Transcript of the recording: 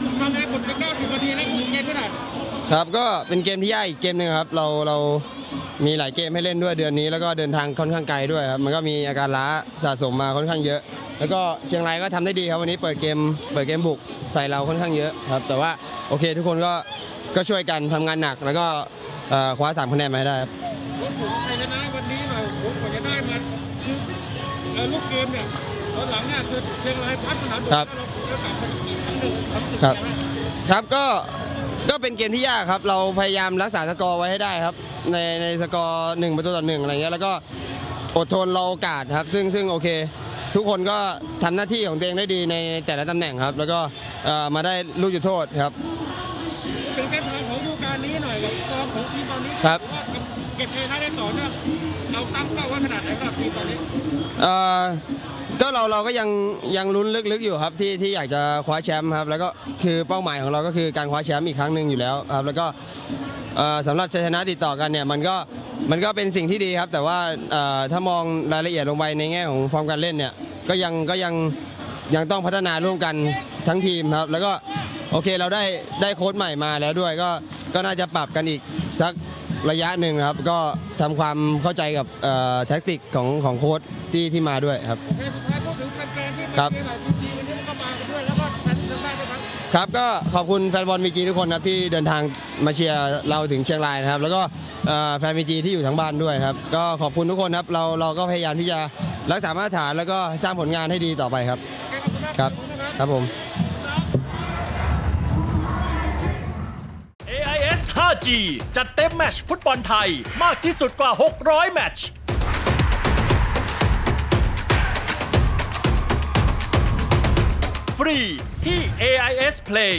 ครับมาในบทจะ90นาทีนั่นคืเกมที่ไหนครับก็เป็นเกมที่ยากอีกเกมหนึ่งครับ เราเรามีหลายเกมให้เล่นด้วยเดือนนี้ แล้วก็เดินทางค่อนข้างไกลด้วยครับมันก็มีอาการล้าสะสมมาค่อนข้างเยอะ แล้วก็เชียงรายก็ทำได้ดีครับวันนี้เปิดเกมเปิดเกมบุกใส่เราค่อนข้างเยอะครับ แต่ว่าโอเค ทุกคนก็ก็ช่วยกันทำงานหนัก แล้วก็คว้าสามคะแนนมาได้ครับใควันนี้หน่อยผมกว่าจะได้มาคือลูกเกมเนี่ย ตอนหลังเนี่ยคือเชียงรายพัฒนาโดดครับแล้วเราก็กลับมาอีกครั้งหนึ่งความรู้สึกครับ ยังไงางครับก็ก็เป็นเกมที่ยากครับ เราพยายามรักษาสกอร์ไว้ให้ได้ครับ ในในสกอร์หนึ่งประตูต่อหนึ่งอะไรเงี้ยแล้วก็อดทนรอโอกาสครับ ซึ่งซึ่งโอเค ทุกคนก็ทำหน้าที่ของตัวเองได้ดีในในแต่ละตำแหน่งครับ แล้วก็เอ่อมาได้ลูกจุดโทษครับ ถึงเส้นทางของฤดูกาลนี้หน่อยกับฟอร์มของทีมตอนนี้ครับ ว่าเก็บชัยชนะได้ต่อเนื่องเราตั้งเป้าไว้ขนาดไหนสำหรับทีมตอนนี้เอ่อก็เราเราก็ยังยังลุ้นลึกๆอยู่ครับที่ที่อยากจะคว้าแชมป์ครับ แล้วก็คือเป้าหมายของเราก็คือการคว้าแชมป์อีกครั้งหนึ่งอยู่แล้วครับ แล้วก็เอ่อสำหรับชัยชนะติดต่อกันเนี่ยมันก็มันก็เป็นสิ่งที่ดีครับ แต่ว่าเอ่อถ้ามองรายละเอียดลงไปในแง่ของฟอร์มการเล่นเนี่ยก็ยังก็ยังยังต้องพัฒนาร่วมกันทั้งทีมครับ แล้วก็โอเคเราได้ได้โค้ชใหม่มาแล้วด้วยก็ก็น่าจะปรับกันอีกสัก ระยะหนึ่งครับ ก็ทำความเข้าใจกับเอ่อแท็กติกของของโค้ชที่ที่มาด้วยครับโอเคสุดท้ายพูดถึงแฟนๆที่ครัมาบเชียร์หน่อยทีมวันนี้ก็มากันด้วย แล้วก็แฟนทีมได้ด้วยครับครับก็ขอบคุณแฟนบอลมีจีทุกคนครับที่เดินทางมาเชียร์เราถึงเชียงรายนะครับ แล้วก็เอ่อแฟนมีจีที่อยู่ทั้งบ้านด้วยครับ ก็ขอบคุณทุกคนครับเราเราก็พยายามที่จะรักษามาตรฐานแล้วก็สร้างผลงานให้ดีต่อไปครับโอเคขอบคุณมากครับขอณนะครับครับผม 5G จัดเต็มแมชฟุตบอลไทย มากที่สุดกว่า 600 แมชฟรีที่ AIS Play